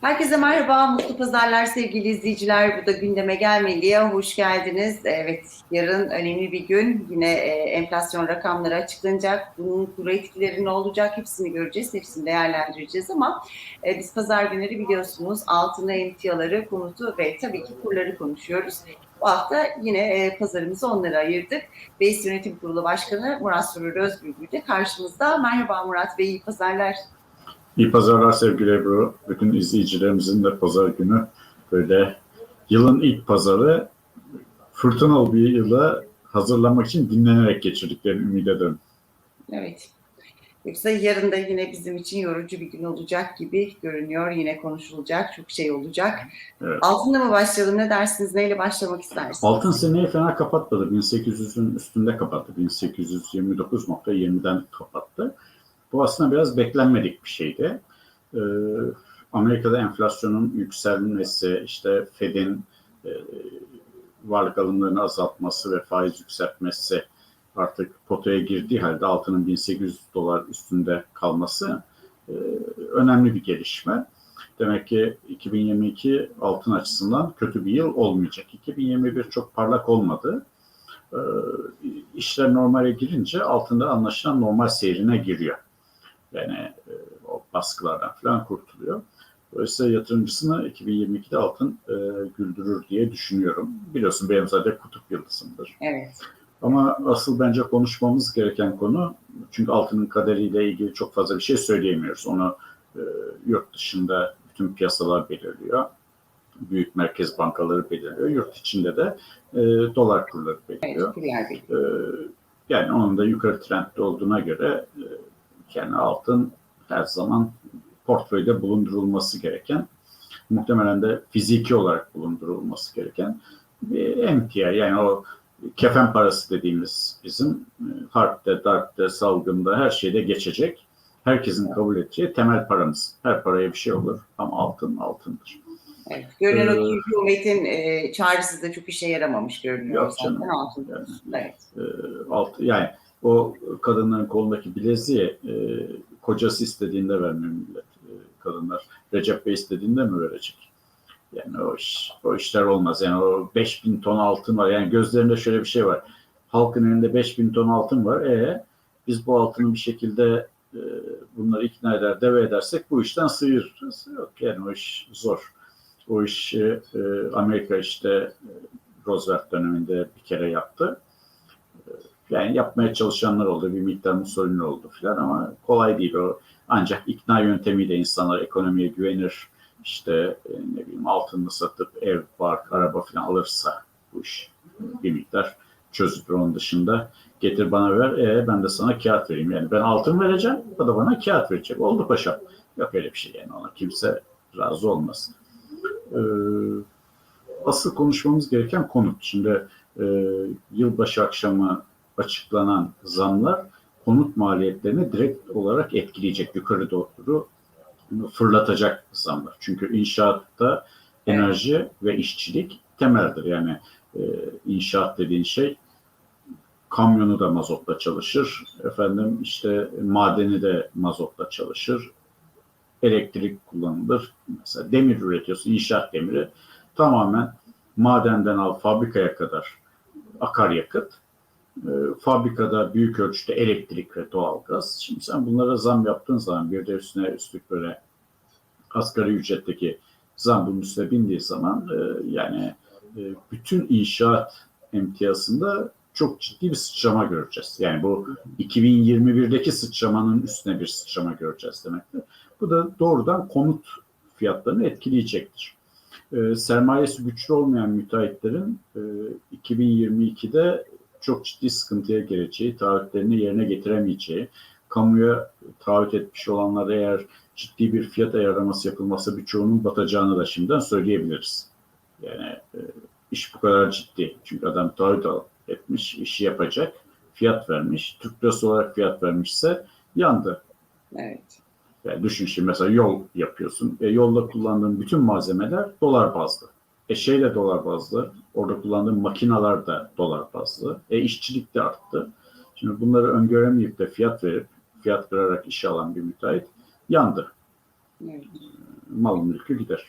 Herkese merhaba, mutlu pazarlar sevgili izleyiciler. Bu da gündeme gelmeliye hoş geldiniz. Evet, yarın önemli bir gün. Yine e, enflasyon rakamları açıklanacak. Bunun kuru etkileri ne olacak hepsini göreceğiz, hepsini değerlendireceğiz ama e, biz pazar günleri biliyorsunuz altını, emtiaları, konutu ve tabii ki kurları konuşuyoruz. Bu hafta yine e, pazarımızı onlara ayırdık. Beys Yönetim Kurulu Başkanı Murat Sürür Özbülbül de karşımızda. Merhaba Murat Bey, iyi pazarlar. İyi pazarlar sevgili Ebru. Bütün izleyicilerimizin de pazar günü böyle yılın ilk pazarı fırtınalı bir yıla hazırlamak için dinlenerek geçirdiklerini ümit ederim. Evet. Yoksa yarın da yine bizim için yorucu bir gün olacak gibi görünüyor. Yine konuşulacak çok şey olacak. Evet. Altında mı başlayalım ne dersiniz? Neyle başlamak istersiniz? Altın seneyi fena kapatmadı. 1800'ün üstünde kapattı. 1829.20'den kapattı. Bu aslında biraz beklenmedik bir şeydi. Ee, Amerika'da enflasyonun yükselmesi, işte Fed'in e, varlık alımlarını azaltması ve faiz yükseltmesi artık potaya girdiği halde altının 1800 dolar üstünde kalması e, önemli bir gelişme. Demek ki 2022 altın açısından kötü bir yıl olmayacak. 2021 çok parlak olmadı. E, işler normale girince altında anlaşılan normal seyrine giriyor. Yani e, o baskılardan falan kurtuluyor. Dolayısıyla yatırımcısını 2022'de altın e, güldürür diye düşünüyorum. Biliyorsun benim zaten kutup yıldızımdır. Evet. Ama asıl bence konuşmamız gereken konu çünkü altının kaderiyle ilgili çok fazla bir şey söyleyemiyoruz. Onu e, yurt dışında bütün piyasalar belirliyor. Büyük merkez bankaları belirliyor. Yurt içinde de e, dolar kurları belirliyor. Evet. E, yani onun da yukarı trendde olduğuna göre e, yani altın her zaman portföyde bulundurulması gereken, muhtemelen de fiziki olarak bulundurulması gereken bir emtia. Yani o kefen parası dediğimiz bizim e, harpte, darpte, salgında her şeyde geçecek. Herkesin kabul edeceği temel paramız. Her paraya bir şey olur ama altın altındır. Evet. Görünen o Ee, ki hükümetin e, çağrısı da çok işe yaramamış görünüyor. Yok canım. Altın Yani. Evet. E, alt, yani o kadınların kolundaki bileziği e, kocası istediğinde vermiyor millet. E, kadınlar Recep Bey istediğinde mi verecek? Yani o, iş, o işler olmaz. Yani o 5000 ton altın var. Yani gözlerinde şöyle bir şey var. Halkın elinde 5000 ton altın var. E biz bu altını bir şekilde e, bunları ikna eder, deve edersek bu işten sıyırırız. Yok yani o iş zor. O işi e, Amerika işte e, Roosevelt döneminde bir kere yaptı. Yani yapmaya çalışanlar oldu, bir miktar Mussolini oldu filan ama kolay değil o. Ancak ikna yöntemiyle insanlar ekonomiye güvenir, işte e, ne bileyim altını satıp ev, bark, araba falan alırsa bu iş bir miktar çözülür. Onun dışında getir bana ver, e, ben de sana kağıt vereyim. Yani ben altın vereceğim, o da bana kağıt verecek. Oldu paşam. Yok öyle bir şey yani ona kimse razı olmasın. Ee, asıl konuşmamız gereken konut. Şimdi e, yılbaşı akşamı açıklanan zamlar konut maliyetlerini direkt olarak etkileyecek yukarı doğru fırlatacak zamlar. Çünkü inşaatta enerji ve işçilik temeldir. Yani e, inşaat dediğin şey kamyonu da mazotla çalışır. Efendim işte madeni de mazotla çalışır. Elektrik kullanılır. Mesela demir üretiyorsun, inşaat demiri tamamen madenden al fabrikaya kadar akaryakıt. E, fabrikada büyük ölçüde elektrik ve doğalgaz. Şimdi sen bunlara zam yaptığın zaman bir de üstüne üstlük böyle asgari ücretteki zam bunun üstüne bindiği zaman e, yani e, bütün inşaat emtiyasında çok ciddi bir sıçrama göreceğiz. Yani bu 2021'deki sıçramanın üstüne bir sıçrama göreceğiz demektir. Bu da doğrudan konut fiyatlarını etkileyecektir. E, sermayesi güçlü olmayan müteahhitlerin e, 2022'de çok ciddi sıkıntıya gireceği, taahhütlerini yerine getiremeyeceği, kamuya taahhüt etmiş olanlar eğer ciddi bir fiyat ayarlaması yapılmasa birçoğunun batacağını da şimdiden söyleyebiliriz. Yani e, iş bu kadar ciddi. Çünkü adam taahhüt etmiş, işi yapacak, fiyat vermiş. Türk lirası olarak fiyat vermişse yandı. Evet. Yani düşün şimdi mesela yol yapıyorsun. E, yolda kullandığın bütün malzemeler dolar bazlı. E şey de dolar bazlı. Orada kullandığın makineler de dolar bazlı. E işçilik de arttı. Şimdi bunları öngöremeyip de fiyat verip fiyat kırarak işe alan bir müteahhit yandı. evet. mal mülkü gider.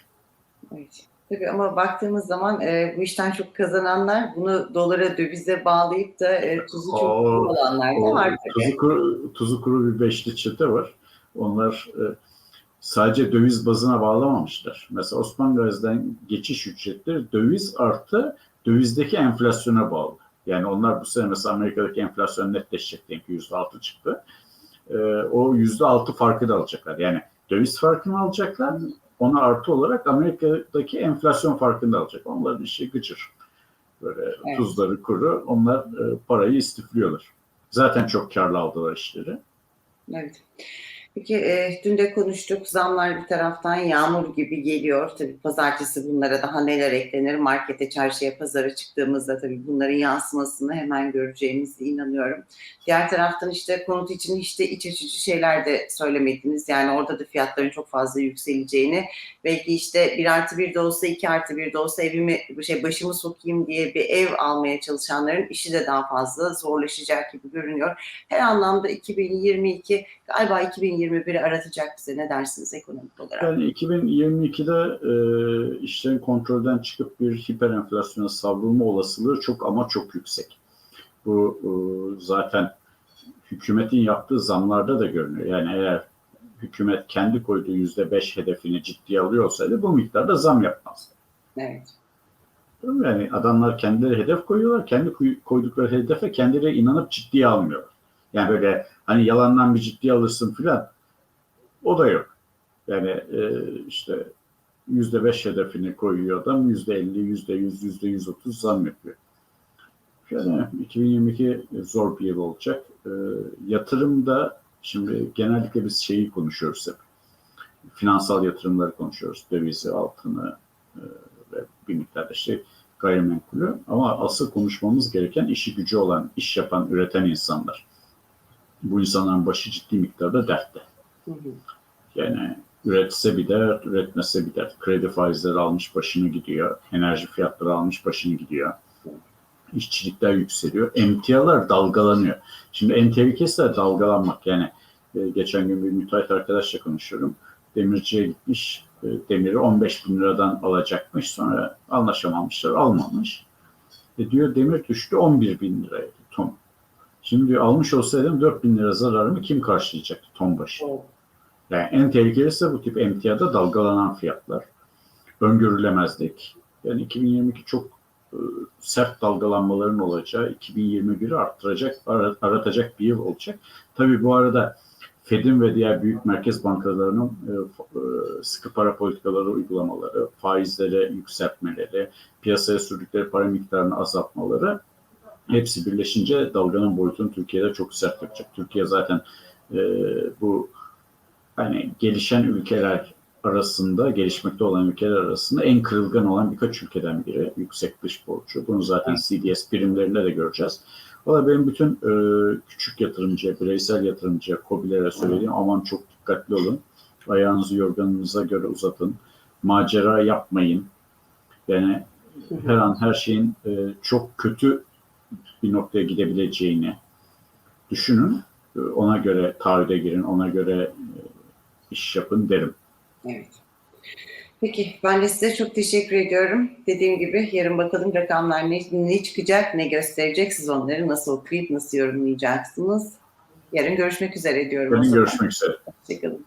Evet. Tabii ama baktığımız zaman e, bu işten çok kazananlar bunu dolara, dövize bağlayıp da e, tuzu çok O- kuru olanlar da var tuzu, kuru, tuzu kuru bir beşli çete var. Onlar e, sadece döviz bazına bağlamamışlar. Mesela Osman Gazi'den geçiş ücretleri döviz artı dövizdeki enflasyona bağlı. Yani onlar bu sene mesela Amerika'daki enflasyon netleşecek diyelim ki %6 çıktı. E, o %6 farkı da alacaklar. Yani döviz farkını alacaklar. Ona artı olarak Amerika'daki enflasyon farkını da alacak. Onların işi gıcır. Böyle Evet. tuzları kuru. Onlar e, parayı istifliyorlar. Zaten çok karlı aldılar işleri. Evet. Peki e, dün de konuştuk. Zamlar bir taraftan yağmur gibi geliyor. Tabii pazartesi bunlara daha neler eklenir? Markete, çarşıya, pazara çıktığımızda tabii bunların yansımasını hemen göreceğimize inanıyorum. Diğer taraftan işte konut için de iç açıcı şeyler de söylemediniz. Yani orada da fiyatların çok fazla yükseleceğini. Belki işte bir artı bir de olsa iki artı bir de olsa evimi şey başımı sokayım diye bir ev almaya çalışanların işi de daha fazla zorlaşacak gibi görünüyor. Her anlamda 2022 galiba 2021'i aratacak bize. Ne dersiniz ekonomik olarak? Yani 2022'de e, işlerin kontrolden çıkıp bir hiper enflasyona savrulma olasılığı çok ama çok yüksek. Bu e, zaten hükümetin yaptığı zamlarda da görünüyor. Yani eğer hükümet kendi koyduğu %5 hedefini ciddiye alıyor olsaydı bu miktarda zam yapmazdı. Evet. Yani adamlar kendileri hedef koyuyorlar. Kendi koy- koydukları hedefe kendileri inanıp ciddiye almıyorlar. Yani böyle hani yalandan bir ciddiye alırsın filan o da yok. Yani e, işte yüzde beş hedefini koyuyor adam yüzde elli, yüzde yüz, yüzde yüz otuz zam yapıyor. Yani 2022 zor bir yıl olacak. E, yatırımda şimdi genellikle biz şeyi konuşuyoruz hep. Finansal yatırımları konuşuyoruz. Dövizi, altını, e, ve bir miktar da işte gayrimenkulü. Ama asıl konuşmamız gereken işi gücü olan, iş yapan, üreten insanlar. Bu insanların başı ciddi miktarda dertte. Hı hı. Yani üretse bir dert, üretmese bir dert. Kredi faizleri almış başını gidiyor. Enerji fiyatları almış başını gidiyor. İşçilikler yükseliyor. Emtialar dalgalanıyor. Şimdi en tehlikesi de dalgalanmak. Yani e, geçen gün bir müteahhit arkadaşla konuşuyorum. Demirciye gitmiş. e, demiri 15 bin liradan alacakmış. Sonra anlaşamamışlar. Almamış. E diyor demir düştü 11 bin liraya ton. Şimdi almış olsaydım 4 bin lira zararımı kim karşılayacaktı ton başı? Yani en tehlikelisi bu tip emtiyada dalgalanan fiyatlar. Öngörülemezlik. Yani 2022 çok e, sert dalgalanmaların olacağı, 2021'i arttıracak, ara- aratacak bir yıl olacak. Tabii bu arada Fed'in ve diğer büyük merkez bankalarının e, e, sıkı para politikaları uygulamaları, faizleri yükseltmeleri, piyasaya sürdükleri para miktarını azaltmaları hepsi birleşince dalganın boyutunu Türkiye'de çok sert yapacak. Türkiye zaten e, bu hani gelişen ülkeler arasında, gelişmekte olan ülkeler arasında en kırılgan olan birkaç ülkeden biri. Yüksek dış borcu. Bunu zaten CDS birimlerinde de göreceğiz. Valla benim bütün e, küçük yatırımcıya, bireysel yatırımcıya, COBİ'lere söylediğim aman çok dikkatli olun. Ayağınızı yorganınıza göre uzatın. Macera yapmayın. Yani her an her şeyin e, çok kötü bir noktaya gidebileceğini düşünün. E, Ona göre taahhüde girin, ona göre e, iş yapın derim. Evet. Peki ben de size çok teşekkür ediyorum. Dediğim gibi yarın bakalım rakamlar ne, ne çıkacak, ne gösterecek. Siz onları nasıl okuyup nasıl yorumlayacaksınız. Yarın görüşmek üzere diyorum. Yarın görüşmek üzere. Hoşçakalın.